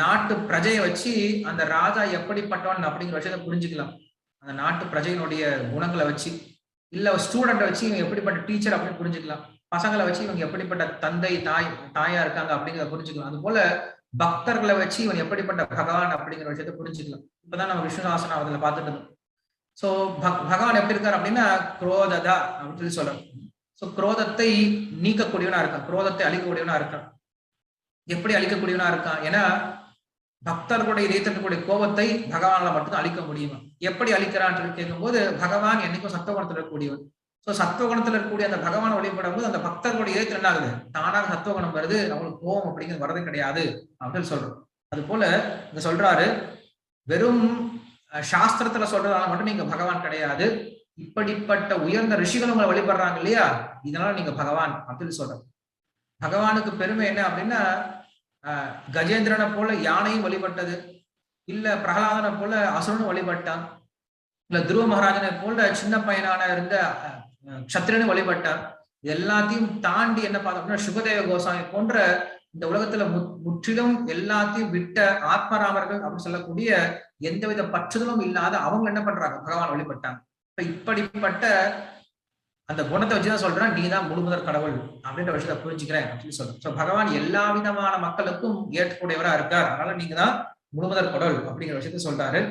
நாட்டு பிரஜையை வச்சு அந்த ராஜா எப்படிப்பட்டவன் அப்படிங்கிற விஷயத்த புரிஞ்சுக்கலாம். அந்த நாட்டு பிரஜையினுடைய குணங்களை வச்சு. இல்ல ஸ்டூடெண்ட்டை வச்சு இவங்க எப்படிப்பட்ட டீச்சர் அப்படின்னு புரிஞ்சுக்கலாம். பசங்களை வச்சு இவங்க எப்படிப்பட்ட தந்தை தாய் தாயா இருக்காங்க அப்படிங்கிறத புரிஞ்சுக்கலாம். அது போல பக்தர்களை வச்சு இவன் எப்படிப்பட்ட பகவான் அப்படிங்கிற விஷயத்த புரிஞ்சுக்கலாம். இப்பதான் நம்ம விஷ்ணு சாசனம் பார்த்துட்டு இருந்தோம். சோ பகவான் எப்படி இருக்கார் அப்படின்னா குரோததா அப்படின்னு சொல்லி சொல்றோம் சோ குரோதத்தை நீக்கக்கூடியவனா இருக்கான். குரோதத்தை அழிக்கக்கூடியவனா இருக்கான். எப்படி அழிக்கக்கூடியவனா இருக்கான்? ஏன்னா பக்தர்களுடைய இதயத்திற்குடைய கோபத்தை பகவானால மட்டும்தான் அழிக்க முடியுமா. எப்படி அழிக்கிறான்னு கேட்கும்போது பகவான் என்னைக்கும் சத்துவகுணத்தில் இருக்கக்கூடியவன் சோ சத்துவகுணத்துல இருக்கக்கூடிய அந்த பகவான் வழிபடும் போது அந்த பக்தர்களுடைய இதயத்தில் என்ன ஆகுது? தானாக சத்துவகுணம் வருது. அவங்களுக்கு கோபம் அப்படிங்கிறது வரது கிடையாது அப்படின்னு சொல்றோம். அது போல இங்க சொல்றாரு வெறும் சாஸ்திரத்துல சொல்றதால மட்டும் நீங்க பகவான் கிடையாது. இப்படிப்பட்ட உயர்ந்த ரிஷிகள் உங்களை வழிபடுறாங்க இல்லையா? இதனால நீங்க பகவான் அப்படின்னு சொல்றோம். பகவானுக்கு பெருமை என்ன அப்படின்னா கஜேந்திரனை போல யானையும் வழிபட்டது. இல்ல பிரகலாதனை போல அசுரனும் வழிபட்டான். இல்ல துருவ மகாராஜனை போல சின்ன பையனான இருந்த சத்திரனும் வழிபட்டான். எல்லாத்தையும் தாண்டி என்ன பார்த்தோம்னா அப்படின்னா சுகதேவ கோசாமி போன்ற இந்த உலகத்துல முற்றிலும் எல்லாத்தையும் விட்ட ஆத்மராமர்கள் அப்படின்னு சொல்லக்கூடிய எந்தவித பற்றுதலும் இல்லாத அவங்க என்ன பண்றாங்க? பகவான் வழிபட்டாங்க. இப்ப இப்படிப்பட்ட அந்த குணத்தை வச்சுதான் சொல்றேன் நீ தான் முழுமுதற் கடவுள் அப்படின்ற விஷயத்த புரிஞ்சுக்கிறேன் அப்படின்னு சொல்றேன். சோ பகவான் எல்லா விதமான மக்களுக்கும் ஏற்கக்கூடியவரா இருக்கார். அதனால நீங்க தான் முழுமுதற் கடவுள் அப்படிங்கிற விஷயத்த சொல்றாரு.